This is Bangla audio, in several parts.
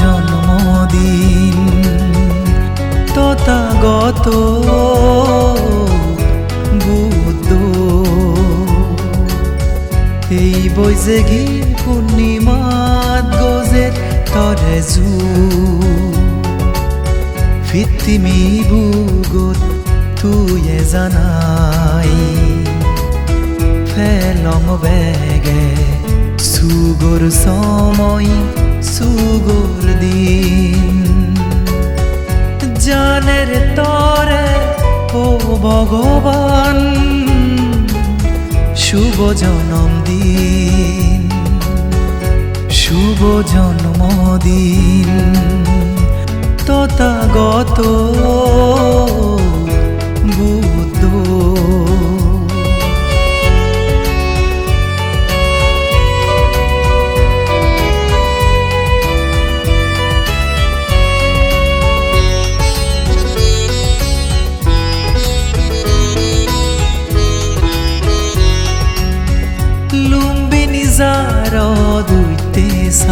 জন্মদিন তথাগত বুদ্ধ। এই বৈজেগি পূর্ণিমাত গজের তরে জু। ফিতিমি বুগত তুয়ে জানাই, ফেলং বেগে সুগর সময় সুগর দিন। জানের তরে ও ভগবান শুভ জন্মদিন শুভ জন্মদিন তথাগত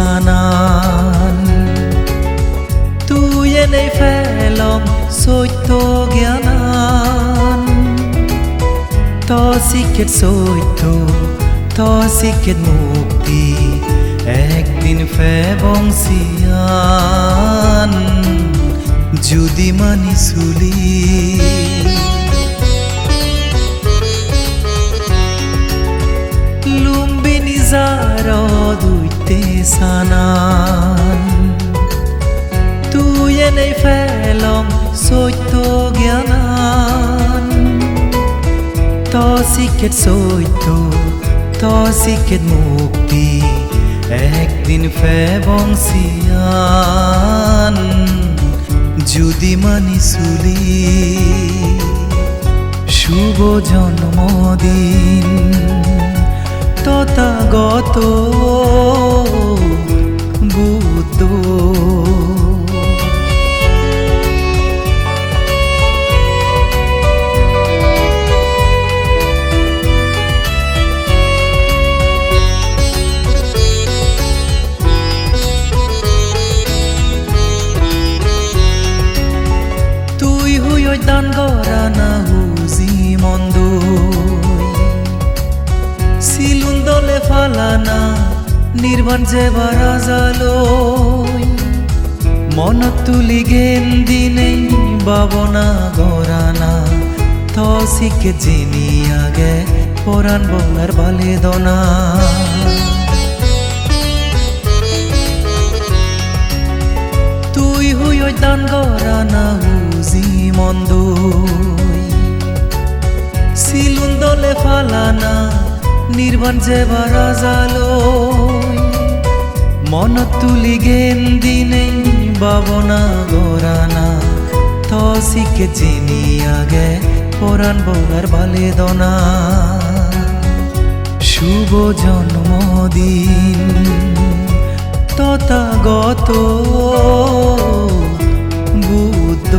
দুইতে সানান তুই এনেই ফেলম সত্য জ্ঞানান ত শিখের সত্য ত শিখের মুক্তি একদিন ফেবং সিয়ান যদি মানি সুলি লুম্বিনী যার দুইতে সানান। তুই এনেই ফেলম সত্য জ্ঞানান। ত শিখের সত্য, ত শিখের মুক্তি একদিন ফেবং সিয়ান যদি মানি সুলি, শুভ জন্মদিন। তথাগত নির্বাণ যে বারা জালো মন তুলি গেন দিনেই বাবনা গরানা। শিখে চিনি আগে পরাণ বলার বালে দনা। তুই হুই দান গরা না হুজি মন্দ সিলুন দলে ফালানা নির্বাণ যে বারা জালো মন তুলি গেন দিনে, বাবনা গোরানা তসিকে চিনি আগে, পরাণ বৌগার বালে দনা। শুভ জন্মদিন তথাগত বুদ্ধ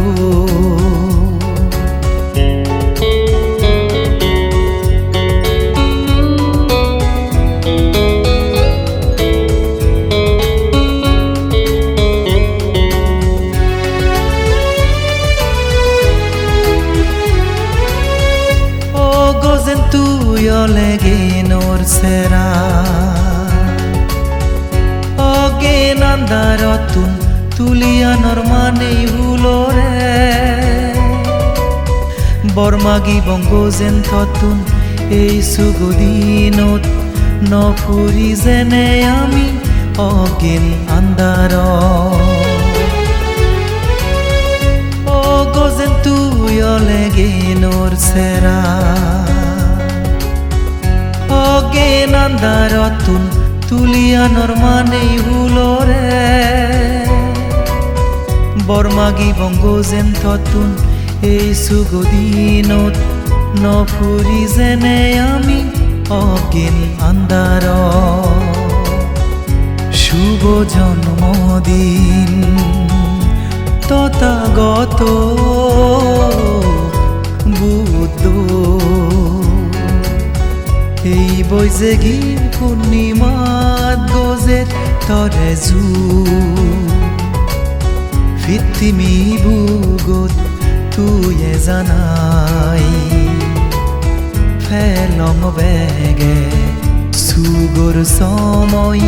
অগেন আন্দারতুন তুলিয়ানোর মানেই হুলোরে বর্মাগি বঙ্গোজেন থতুন এই সুগদিনত নফুরি যেনে আমি অগেন আন্দার ও গজেন তুই লেগে নোর সেরা। অগেন আন্দারতুন তুলিয়ানোর মানেই হুলোরে বর্মাগি বঙ্গ যেন থতুন, এই সুগদিনত নফুরি যেনে আমি অগেন আন্দার শুভ জন্মদিন তথাগত বৈজেগি পূর্ণিমাত গজের তরে জু ফিত্তিমি বুগত তুয়ে জানাই, ফেলং বেগে সুগর সময়,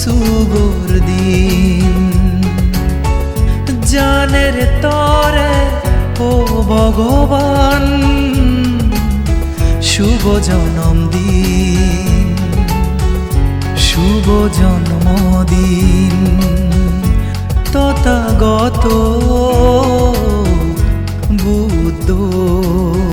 সুগর দিন। জানের তরে ও ভগবান শুভ জন্মদিন শুভ জন্মদিন তথাগত বুদ্ধ